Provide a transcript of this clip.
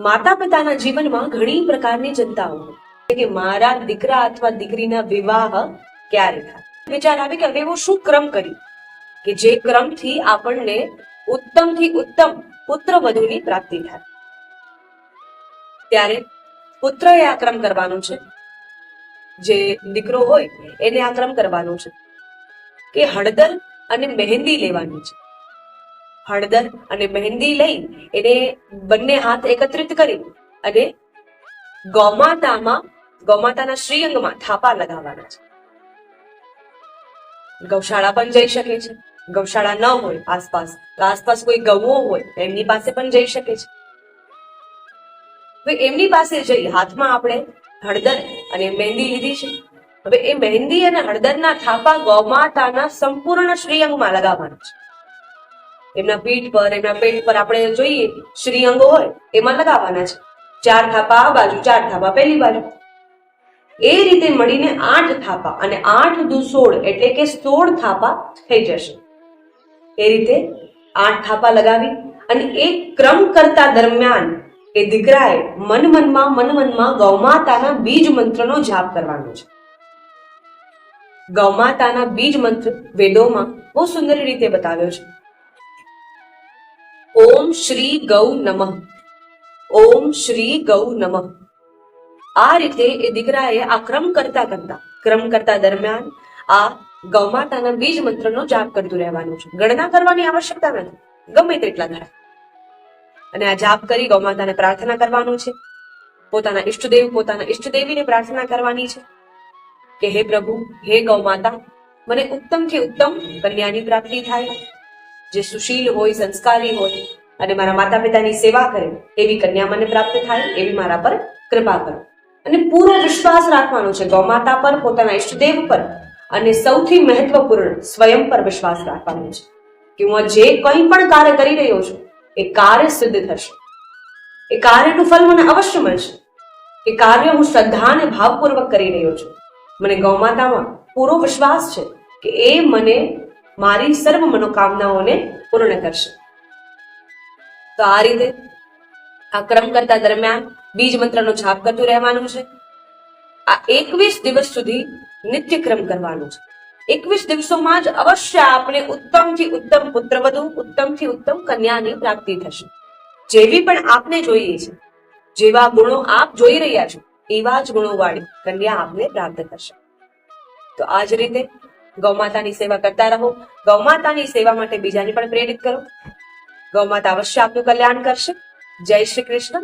માતા પિતાના જીવનમાં ઘણી પ્રકારની ચિંતાઓ કે મારા દીકરા અથવા દીકરીના વિવાહ ક્યારે થાય? વિચાર આવે કે હવે હું શું ક્રમ કરી કે જે ક્રમથી આપણને ઉત્તમથી ઉત્તમ પુત્ર વધુની પ્રાપ્તિ થાય. ત્યારે પુત્રએ આ ક્રમ કરવાનું છે. જે દીકરો હોય, એને આ ક્રમ કરવાનો છે. કે હળદર અને મહેંદી લેવાની છે. હળદર અને મહેંદી લઈ એને બંને હાથ એકત્રિત કરી અને ગૌમાતામાં, ગૌમાતાના શ્રીઅંગમાં થાપા લગાવવાના છે. ગૌશાળા પણ જઈ શકે છે. ગૌશાળા ન હોય આસપાસ, તો આસપાસ કોઈ ગૌઓ હોય એમની પાસે પણ જઈ શકે છે. એમની પાસે જઈ હાથમાં આપણે હળદર અને મહેંદી લીધી છે. હવે એ મહેંદી અને હળદરના થાપા ગૌમાતાના સંપૂર્ણ શ્રીઅંગમાં લગાવવાના છે. એમના પીઠ પર, એમના પેટ પર આપણે જોઈએ શ્રી અંગો હોય, એમાં લગાવવાના છે. ચાર થાપા આ બાજુ, ચાર થાપા પેલી બાજુ. એ રીતે મળીને આઠ થાપા અને આઠ દુ સોળ એટલે કે સોળ થાપા થઈ જશે. એ રીતે આઠ થાપા લગાવી અને એ ક્રમ કરતા દરમિયાન એ દીકરાએ મન મનમાં મન મનમાં ગૌમાતાના બીજ મંત્રનો જાપ કરવાનો છે. ગૌમાતાના બીજ મંત્ર વેદોમાં બહુ સુંદર રીતે બતાવ્યો છે. ઓમ શ્રી ગૌ નમઃ. ઓમ શ્રી ગૌ નમઃ. આ રીતે એ દીકરાએ આ ક્રમ કરતા કરતા, ક્રમ કરતા દરમિયાન આ ગૌમાતાના બીજ મંત્રનો જાપ કરતું રહેવાનું છે. ગણના કરવાની આવશ્યકતા નથી. ગમે તેટલા થાય અને આ જાપ કરી ગૌમાતાને પ્રાર્થના કરવાનું છે. પોતાના ઈષ્ટદેવ, પોતાના ઈષ્ટદેવીને પ્રાર્થના કરવાની છે કે, હે પ્રભુ, હે ગૌમાતા મને ઉત્તમથી ઉત્તમ કન્યાની પ્રાપ્તિ થાય. જે સુશીલ હોય, સંસ્કારી હોય અને મારા માતા પિતાની સેવા કરે, એવી કન્યા મને પ્રાપ્ત થાય, એવી મારા પર કૃપા કરો. અને પૂરો વિશ્વાસ રાખવાનો છે ગૌમાતા પર, પોતાના ઈષ્ટદેવ પર અને સૌથી મહત્વપૂર્ણ સ્વયં પર વિશ્વાસ રાખવાનો છે કે હું જે કંઈ પણ કાર્ય કરી રહ્યો છું, એ કાર્ય સિદ્ધ થશે. એ કાર્યનું ફલ મને અવશ્ય મળશે. એ કાર્ય હું શ્રદ્ધા અને ભાવપૂર્વક કરી રહ્યો છું. મને ગૌમાતામાં પૂરો વિશ્વાસ છે કે એ મને મારી સર્વ મનોકામનાઓને પૂર્ણ કરશે. તો આ રીતે આ ક્રમ કરતા દરમિયાન બીજ મંત્રનો જાપ કરતું રહેવાનું છે. આ એકવીસ દિવસ સુધી નિત્ય ક્રમ કરવાનું છે. એકવીસ દિવસોમાં જ અવશ્ય આપણે ઉત્તમથી ઉત્તમ પુત્રવધુ, ઉત્તમથી ઉત્તમ કન્યાની પ્રાપ્તિ થશે. જેવી પણ આપને જોઈએ છે, જેવા ગુણો આપ જોઈ રહ્યા છો, એવા જ ગુણો વાળી કન્યા આપને પ્રાપ્ત થશે. તો આ જ રીતે ગૌમાતાની સેવા કરતા રહો. ગૌમાતાની સેવા માટે બીજાને પણ પ્રેરિત કરો. ગૌમાતા અવશ્ય આપનું કલ્યાણ કરશે. જય શ્રી કૃષ્ણ.